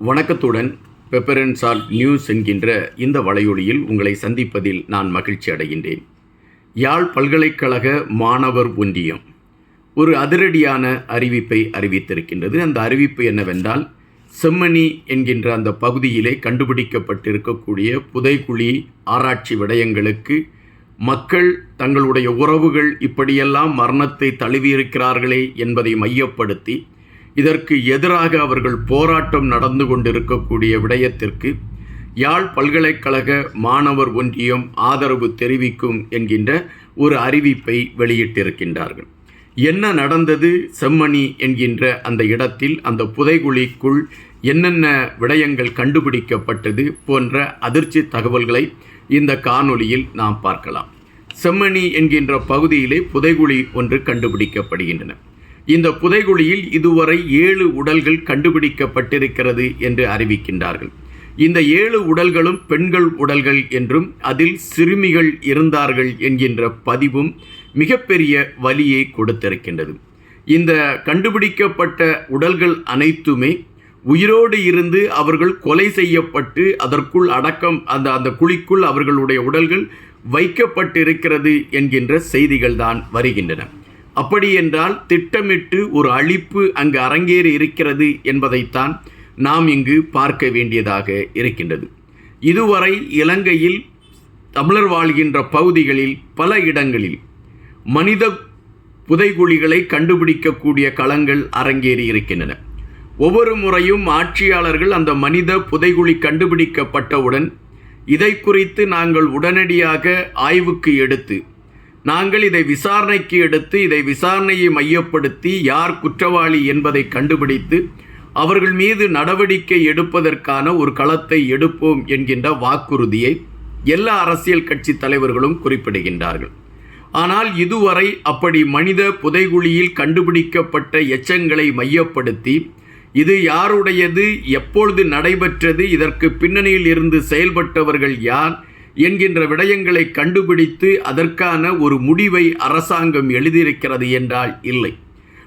வணக்கத்துடன் பெப்பரன் salt news என்கின்ற இந்த வலையொலியில் உங்களை சந்திப்பதில் நான் மகிழ்ச்சி அடைகின்றேன். யாழ் பல்கலைக்கழக மாணவர் ஒன்றியம் ஒரு அதிரடியான அறிவிப்பை அறிவித்திருக்கின்றது. அந்த அறிவிப்பு என்னவென்றால் செம்மணி என்கின்ற அந்த பகுதியிலே கண்டுபிடிக்கப்பட்டிருக்கக்கூடிய புதைக்குழி ஆராய்ச்சி விடயங்களுக்கு மக்கள் தங்களுடைய உறவுகள் இப்படியெல்லாம் மரணத்தை தழுவியிருக்கிறார்களே என்பதை மையப்படுத்தி இதற்கு எதிராக அவர்கள் போராட்டம் நடந்து கொண்டிருக்கக்கூடிய விடயத்திற்கு யாழ் பல்கலைக்கழக மாணவர் ஒன்றியம் ஆதரவு தெரிவிக்கும் என்கின்ற ஒரு அறிவிப்பை வெளியிட்டிருக்கின்றார்கள். என்ன நடந்தது? செம்மணி என்கின்ற அந்த இடத்தில் அந்த புதைகுழிக்குள் என்னென்ன விடயங்கள் கண்டுபிடிக்கப்பட்டது போன்ற அதிர்ச்சி தகவல்களை இந்த காணொளியில் நாம் பார்க்கலாம். செம்மணி என்கின்ற பகுதியிலே புதைகுழி ஒன்று கண்டுபிடிக்கப்படுகின்றன. இந்த புதைகுழியில் இதுவரை ஏழு உடல்கள் கண்டுபிடிக்கப்பட்டிருக்கிறது என்று அறிவிக்கின்றார்கள். இந்த ஏழு உடல்களும் பெண்கள் உடல்கள் என்றும் அதில் சிறுமிகள் இருந்தார்கள் என்கின்ற பதிவும் மிகப்பெரிய வலியை கொடுத்திருக்கின்றது. இந்த கண்டுபிடிக்கப்பட்ட உடல்கள் அனைத்துமே உயிரோடு இருந்து அவர்கள் கொலை செய்யப்பட்டு அதற்குள் அடக்கம் அந்த அந்த குழிக்குள் அவர்களுடைய உடல்கள் வைக்கப்பட்டிருக்கிறது என்கின்ற செய்திகள் தான் வருகின்றன. அப்படியென்றால் திட்டமிட்டு ஒரு அழிப்பு அங்கு அரங்கேறி இருக்கிறது என்பதைத்தான் நாம் இங்கு பார்க்க வேண்டியதாக இருக்கின்றது. இதுவரை இலங்கையில் தமிழர் வாழ்கின்ற பகுதிகளில் பல இடங்களில் மனித புதைகுழிகளை கண்டுபிடிக்கக்கூடிய களங்கள் அரங்கேறி இருக்கின்றன. ஒவ்வொரு முறையும் ஆட்சியாளர்கள் அந்த மனித புதைகுழி கண்டுபிடிக்கப்பட்டவுடன் இதை குறித்து நாங்கள் உடனடியாக ஆய்வுக்கு எடுத்து நாங்கள் இதை விசாரணைக்கு எடுத்து இதை விசாரணையை மையப்படுத்தி யார் குற்றவாளி என்பதை கண்டுபிடித்து அவர்கள் மீது நடவடிக்கை எடுப்பதற்கான ஒரு களத்தை எடுப்போம் என்கின்ற வாக்குறுதியை எல்லா அரசியல் கட்சி தலைவர்களும் குறிப்பிடுகின்றார்கள். ஆனால் இதுவரை அப்படி மனித புதைகுழியில் கண்டுபிடிக்கப்பட்ட எச்சங்களை மையப்படுத்தி இது யாருடையது எப்பொழுது நடைபெற்றது இதற்கு பின்னணியில் இருந்து செயல்பட்டவர்கள் யார் என்கின்ற விடயங்களை கண்டுபிடித்து அதற்கான ஒரு முடிவை அரசாங்கம் எழுதியிருக்கிறது என்றால் இல்லை.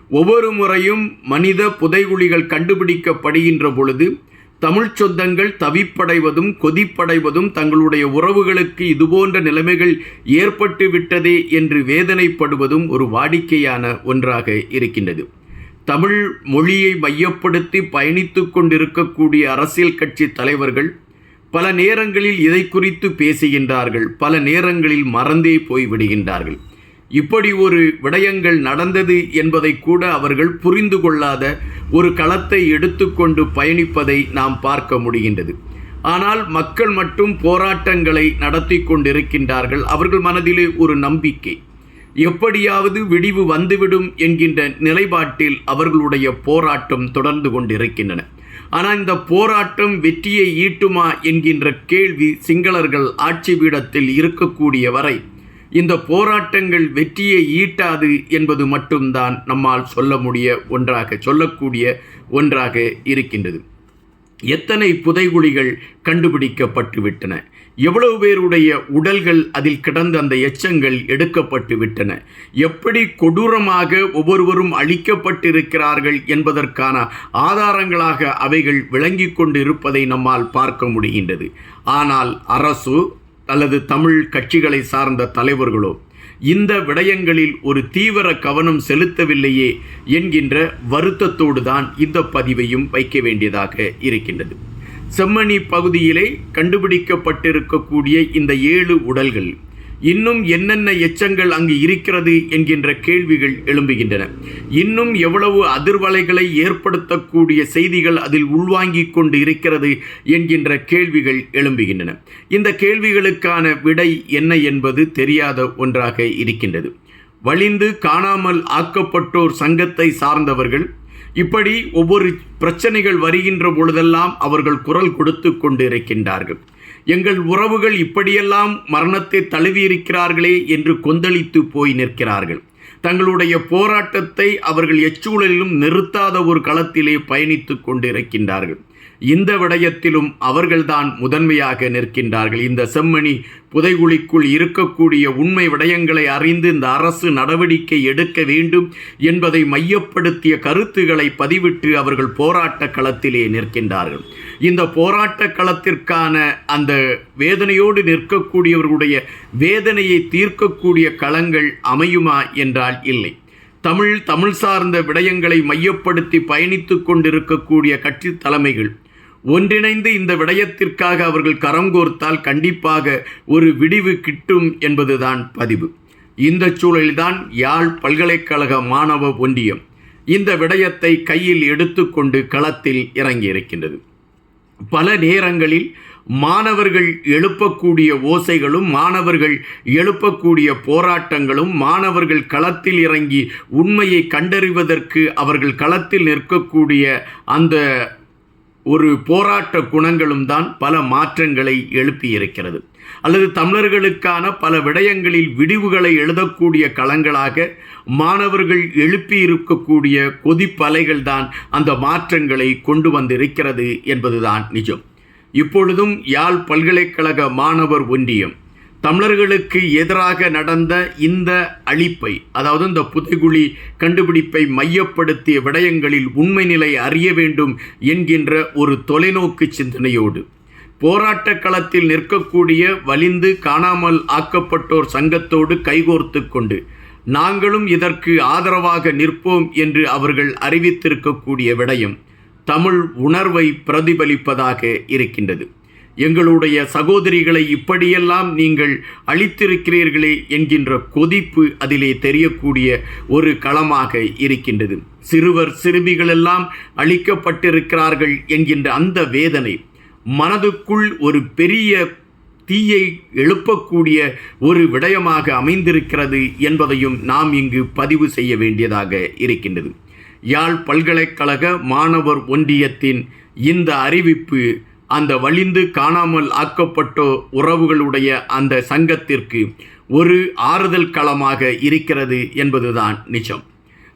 ஒவ்வொரு முறையும் மனித புதைகுழிகள் கண்டுபிடிக்கப்படுகின்ற பொழுது தமிழ்ச் சொந்தங்கள் தவிப்படைவதும் கொதிப்படைவதும் தங்களுடைய உறவுகளுக்கு இதுபோன்ற நிலைமைகள் ஏற்பட்டு விட்டதே என்று வேதனைப்படுவதும் ஒரு வாடிக்கையான ஒன்றாக இருக்கின்றது. தமிழ் மொழியை மையப்படுத்தி பயணித்து கொண்டிருக்கக்கூடிய அரசியல் கட்சி தலைவர்கள் பல நேரங்களில் இதை குறித்து பேசுகின்றார்கள். பல நேரங்களில் மறந்தே போய்விடுகின்றார்கள் இப்படி ஒரு விடயங்கள் நடந்தது என்பதை கூட அவர்கள் புரிந்து கொள்ளாத ஒரு களத்தை எடுத்துக்கொண்டு பயணிப்பதை நாம் பார்க்க முடிகின்றது. ஆனால் மக்கள் மட்டும் போராட்டங்களை நடத்தி கொண்டிருக்கின்றார்கள். அவர்கள் மனதிலே ஒரு நம்பிக்கை. எப்படியாவது விடிவு வந்துவிடும் என்கின்ற நிலைப்பாட்டில் அவர்களுடைய போராட்டம் தொடர்ந்து கொண்டிருக்கின்றன. ஆனால் இந்த போராட்டம் வெற்றியை ஈட்டுமா என்கின்ற கேள்வி சிங்களர்கள் ஆட்சி பீடத்தில் இருக்கக்கூடிய வரை. இந்த போராட்டங்கள் வெற்றியை ஈட்டாது என்பது மட்டும்தான் நம்மால் சொல்ல முடிய ஒன்றாக சொல்லக்கூடிய ஒன்றாக இருக்கின்றது. எத்தனை புதைகுழிகள் கண்டுபிடிக்கப்பட்டு விட்டன எவ்வளவு பேருடைய உடல்கள் அதில் கிடந்த அந்த எச்சங்கள் எடுக்கப்பட்டு விட்டன? எப்படி கொடூரமாக ஒவ்வொருவரும் அழிக்கப்பட்டிருக்கிறார்கள் என்பதற்கான ஆதாரங்களாக அவைகள் விளங்கி கொண்டு இருப்பதை நம்மால் பார்க்க முடிகின்றது. ஆனால் அரசு அல்லது தமிழ் கட்சிகளை சார்ந்த தலைவர்களோ இந்த விடயங்களில் ஒரு தீவிர கவனம் செலுத்தவில்லையே என்கின்ற வருத்தத்தோடு தான் இந்த பதிவையும் வைக்க வேண்டியதாக இருக்கின்றது. செம்மணி பகுதியிலே கண்டுபிடிக்கப்பட்டிருக்கக்கூடிய இந்த ஏழு உடல்கள் இன்னும் என்னென்ன எச்சங்கள் அங்கு இருக்கிறது என்கின்ற கேள்விகள் எழும்புகின்றன. இன்னும் எவ்வளவு அதிர்வலைகளை ஏற்படுத்தக்கூடிய செய்திகள் அதில் உள்வாங்கிக் கொண்டு இருக்கிறது என்கின்ற கேள்விகள் எழும்புகின்றன. இந்த கேள்விகளுக்கான விடை என்ன என்பது தெரியாத ஒன்றாக இருக்கின்றது. வலிந்து காணாமல் ஆக்கப்பட்டோர் சங்கத்தை சார்ந்தவர்கள் இப்படி ஒவ்வொரு பிரச்சனைகள் வருகின்ற பொழுதெல்லாம் அவர்கள் குரல் கொடுத்து கொண்டு இருக்கின்றார்கள் எங்கள் உறவுகள் இப்படியெல்லாம் மரணத்தை தழுவியிருக்கிறார்களே என்று கொந்தளித்து போய் நிற்கிறார்கள். தங்களுடைய போராட்டத்தை அவர்கள் எச்சூழலிலும் நிறுத்தாத ஒரு களத்திலே பயணித்து கொண்டிருக்கின்றார்கள். இந்த விடயத்திலும் அவர்கள்தான் முதன்மையாக நிற்கின்றார்கள். இந்த செம்மணி புதைகுழிக்குள் இருக்கக்கூடிய உண்மை விடயங்களை அறிந்து இந்த அரசு நடவடிக்கை எடுக்க வேண்டும் என்பதை மையப்படுத்திய கருத்துக்களை பதிவிட்டு அவர்கள் போராட்ட களத்திலே நிற்கின்றார்கள். இந்த போராட்ட களத்திற்கான அந்த வேதனையோடு நிற்கக்கூடியவர்களுடைய வேதனையை தீர்க்கக்கூடிய களங்கள் அமையுமா என்றால் இல்லை. தமிழ் தமிழ் சார்ந்த விடயங்களை மையப்படுத்தி பயணித்து கொண்டிருக்கக்கூடிய கட்சி தலைமைகள் ஒன்றிணைந்து இந்த விடயத்திற்காக அவர்கள் கரம் கோர்த்தால் கண்டிப்பாக ஒரு விடிவு கிட்டும் என்பதுதான் பதிவு. இந்த சூழலில்தான் யாழ் பல்கலைக்கழக மாணவ ஒன்றியம் இந்த விடயத்தை கையில் எடுத்துக்கொண்டு களத்தில் இறங்கியிருக்கின்றது. பல நேரங்களில் மாணவர்கள் எழுப்பக்கூடிய ஓசைகளும் மாணவர்கள் எழுப்பக்கூடிய போராட்டங்களும் மாணவர்கள் களத்தில் இறங்கி உண்மையை கண்டறிவதற்கு அவர்கள் களத்தில் நிற்கக்கூடிய அந்த ஒரு போராட்ட குணங்களும் தான் பல மாற்றங்களை எழுப்பியிருக்கிறது. அல்லது தமிழர்களுக்கான பல விடயங்களில் விடிவுகளை எழுதக்கூடிய களங்களாக மாணவர்கள் எழுப்பி இருக்கக்கூடிய கொதிப்பலைகள் தான் அந்த மாற்றங்களை கொண்டு வந்திருக்கிறது என்பதுதான் நிஜம். இப்பொழுதும் யாழ் பல்கலைக்கழக மாணவர் ஒன்றியம் தமிழர்களுக்கு எதிராக நடந்த இந்த அழிப்பை அதாவது இந்த புதைகுழி கண்டுபிடிப்பை மையப்படுத்திய விடயங்களில் உண்மை நிலை அறிய வேண்டும் என்கின்ற ஒரு தொலைநோக்கு சிந்தனையோடு போராட்ட களத்தில் நிற்கக்கூடிய வலிந்து காணாமல் ஆக்கப்பட்டோர் சங்கத்தோடு கைகோர்த்து கொண்டு நாங்களும் இதற்கு ஆதரவாக நிற்போம் என்று அவர்கள் அறிவித்திருக்கக்கூடிய விடயம் தமிழ் உணர்வை பிரதிபலிப்பதாக இருக்கின்றது. எங்களுடைய சகோதரிகளை இப்படியெல்லாம் நீங்கள் அழித்திருக்கிறீர்களே என்கின்ற கொதிப்பு அதிலே தெரியக்கூடிய ஒரு களமாக இருக்கின்றது. சிறுவர் சிறுமிகளெல்லாம் அழிக்கப்பட்டிருக்கிறார்கள் என்கின்ற அந்த வேதனை மனதுக்குள் ஒரு பெரிய தீயை எழுப்பக்கூடிய ஒரு விடயமாக அமைந்திருக்கிறது என்பதையும் நாம் இங்கு பதிவு செய்ய வேண்டியதாக இருக்கின்றது. யாழ் பல்கலைக்கழக மாணவர் ஒன்றியத்தின் இந்த அறிவிப்பு அந்த வலிந்து காணாமல் ஆக்கப்பட்ட உறவுகளுடைய அந்த சங்கத்திற்கு ஒரு ஆறுதல் களமாக இருக்கிறது என்பதுதான் நிஜம்.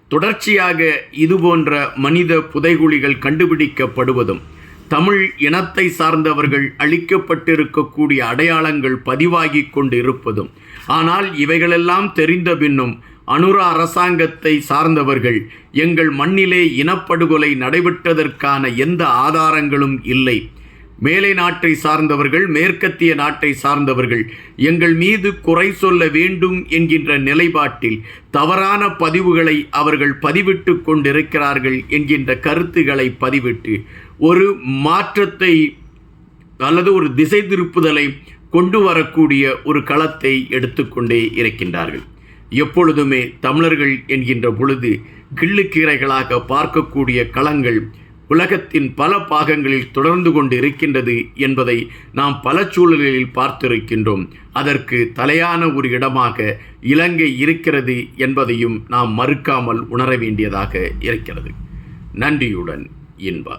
தொடர்ச்சியாக இதுபோன்ற மனித புதைகுழிகள் கண்டுபிடிக்கப்படுவதும் தமிழ் இனத்தை சார்ந்தவர்கள் அளிக்கப்பட்டிருக்கக்கூடிய அடையாளங்கள் பதிவாகி கொண்டு இருப்பதும் ஆனால் இவைகளெல்லாம் தெரிந்த பின்னும் அனுரா அரசாங்கத்தை சார்ந்தவர்கள் எங்கள் மண்ணிலே இனப்படுகொலை நடைபெற்றதற்கான எந்த ஆதாரங்களும் இல்லை. மேலை நாட்டை சார்ந்தவர்கள் மேற்கத்திய நாட்டை சார்ந்தவர்கள் எங்கள் மீது குறை சொல்ல வேண்டும் என்கின்ற நிலைப்பாட்டில் தவறான பதிவுகளை அவர்கள் பதிவிட்டு கொண்டிருக்கிறார்கள் என்கின்ற கருத்துக்களை பதிவிட்டு ஒரு மாற்றத்தை அல்லது ஒரு திசை திருப்புதலை கொண்டு வரக்கூடிய ஒரு களத்தை எடுத்துக்கொண்டே இருக்கின்றார்கள். எப்பொழுதுமே தமிழர்கள் என்கின்ற பொழுது கிள்ளுக்கீரைகளாக பார்க்கக்கூடிய களங்கள் உலகத்தின் பல பாகங்களில் தொடர்ந்து கொண்டு இருக்கின்றது என்பதை நாம் பல சூழல்களில் பார்த்திருக்கின்றோம். அதற்கு தலையான ஒரு இடமாக இலங்கை இருக்கிறது என்பதையும் நாம் மறுக்காமல் உணர வேண்டியதாக இருக்கிறது. நன்றியுடன் இன்பா